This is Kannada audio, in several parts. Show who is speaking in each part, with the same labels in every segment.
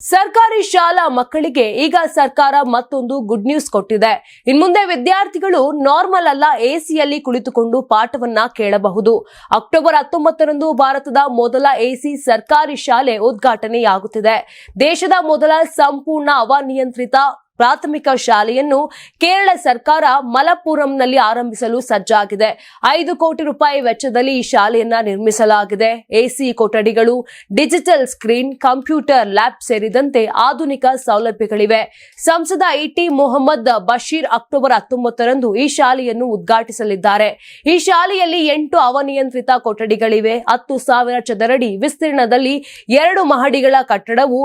Speaker 1: ಸರ್ಕಾರಿ ಶಾಲಾ ಮಕ್ಕಳಿಗೆ ಈಗ ಸರ್ಕಾರ ಮತ್ತೊಂದು ಗುಡ್ ನ್ಯೂಸ್ ಕೊಟ್ಟಿದೆ. ಇನ್ ಮುಂದೆ ವಿದ್ಯಾರ್ಥಿಗಳು ನಾರ್ಮಲ್ ಅಲ್ಲ ಎಸಿಯಲ್ಲಿ ಕುಳಿತುಕೊಂಡು ಪಾಠವನ್ನ ಕೇಳಬಹುದು. ಅಕ್ಟೋಬರ್ ಹತ್ತೊಂಬತ್ತರಂದು ಭಾರತದ ಮೊದಲ ಎಸಿ ಸರ್ಕಾರಿ ಶಾಲೆ ಉದ್ಘಾಟನೆಯಾಗುತ್ತಿದೆ. ದೇಶದ ಮೊದಲ ಸಂಪೂರ್ಣ ಅವನಿಯಂತ್ರಿತ ಪ್ರಾಥಮಿಕ ಶಾಲೆಯನ್ನು ಕೇರಳ ಸರ್ಕಾರ ಮಲಪ್ಪುರಂನಲ್ಲಿ ಆರಂಭಿಸಲು ಸಜ್ಜಾಗಿದೆ. ಐದು ಕೋಟಿ ರೂಪಾಯಿ ವೆಚ್ಚದಲ್ಲಿ ಈ ಶಾಲೆಯನ್ನ ನಿರ್ಮಿಸಲಾಗಿದೆ. ಎಸಿ ಕೊಠಡಿಗಳು, ಡಿಜಿಟಲ್ ಸ್ಕ್ರೀನ್, ಕಂಪ್ಯೂಟರ್ ಲ್ಯಾಬ್ ಸೇರಿದಂತೆ ಆಧುನಿಕ ಸೌಲಭ್ಯಗಳಿವೆ. ಸಂಸದ ಇಟಿ ಮೊಹಮ್ಮದ್ ಬಶೀರ್ ಅಕ್ಟೋಬರ್ ಹತ್ತೊಂಬತ್ತರಂದು ಈ ಶಾಲೆಯನ್ನು ಉದ್ಘಾಟಿಸಲಿದ್ದಾರೆ. ಈ ಶಾಲೆಯಲ್ಲಿ ಎಂಟು ಅವನಿಯಂತ್ರಿತ ಕೊಠಡಿಗಳಿವೆ. ಹತ್ತು ಸಾವಿರ ಚದರಡಿ ವಿಸ್ತೀರ್ಣದಲ್ಲಿ ಎರಡು ಮಹಡಿಗಳ ಕಟ್ಟಡವು,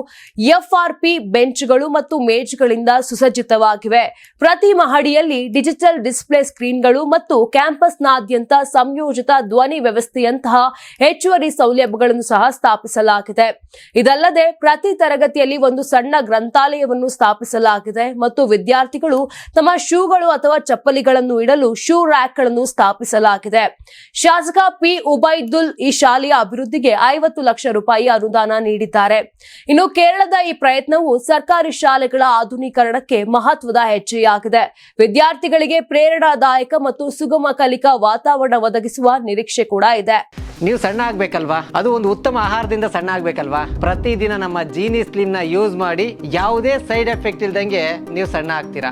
Speaker 1: ಎಫ್ಆರ್ಪಿ ಬೆಂಚ್ಗಳು ಮತ್ತು ಮೇಜ್ಗಳಿಂದ ಸುಸಜ್ಜಿತವಾಗಿವೆ. ಪ್ರತಿ ಮಹಡಿಯಲ್ಲಿ ಡಿಜಿಟಲ್ ಡಿಸ್ಪ್ಲೇ ಸ್ಕ್ರೀನ್ಗಳು ಮತ್ತು ಕ್ಯಾಂಪಸ್ನಾದ್ಯಂತ ಸಂಯೋಜಿತ ಧ್ವನಿ ವ್ಯವಸ್ಥೆಯಂತಹ ಹೆಚ್ಚುವರಿ ಸೌಲಭ್ಯಗಳನ್ನು ಸಹ ಸ್ಥಾಪಿಸಲಾಗಿದೆ. ಇದಲ್ಲದೆ ಪ್ರತಿ ತರಗತಿಯಲ್ಲಿ ಒಂದು ಸಣ್ಣ ಗ್ರಂಥಾಲಯವನ್ನು ಸ್ಥಾಪಿಸಲಾಗಿದೆ ಮತ್ತು ವಿದ್ಯಾರ್ಥಿಗಳು ತಮ್ಮ ಶೂಗಳು ಅಥವಾ ಚಪ್ಪಲಿಗಳನ್ನು ಇಡಲು ಶೂ ರ್ಯಾಕ್ಗಳನ್ನು ಸ್ಥಾಪಿಸಲಾಗಿದೆ. ಶಾಸಕ ಪಿ. ಉಬೈದುಲ್ ಈ ಶಾಲೆಯ ಅಭಿವೃದ್ಧಿಗೆ ಐವತ್ತು ಲಕ್ಷ ರೂಪಾಯಿ ಅನುದಾನ ನೀಡಿದ್ದಾರೆ. ಇನ್ನು ಕೇರಳದ ಈ ಪ್ರಯತ್ನವು ಸರ್ಕಾರಿ ಶಾಲೆಗಳ ಆಧುನೀಕರಣಕ್ಕೆ ಮಹತ್ವದ ಹೆಜ್ಜೆಯಾಗಿದೆ ವಿದ್ಯಾರ್ಥಿಗಳಿಗೆ ಪ್ರೇರಣಾದಾಯಕ ಮತ್ತು ಸುಗಮ ಕಲಿಕಾ ವಾತಾವರಣ ಒದಗಿಸುವ ನಿರೀಕ್ಷೆ ಕೂಡ ಇದೆ.
Speaker 2: ನೀವು ಸಣ್ಣ ಆಗ್ಬೇಕಲ್ವಾ? ಅದು ಒಂದು ಉತ್ತಮ ಆಹಾರದಿಂದ ಸಣ್ಣ ಆಗ್ಬೇಕಲ್ವಾ? ಪ್ರತಿದಿನ ನಮ್ಮ ಜೀನಿ ಸ್ಲಿಮ್ನ ಯೂಸ್ ಮಾಡಿ ಯಾವುದೇ ಸೈಡ್ ಎಫೆಕ್ಟ್ ಇಲ್ದಂಗೆ ನೀವು ಸಣ್ಣ ಆಗ್ತೀರಾ?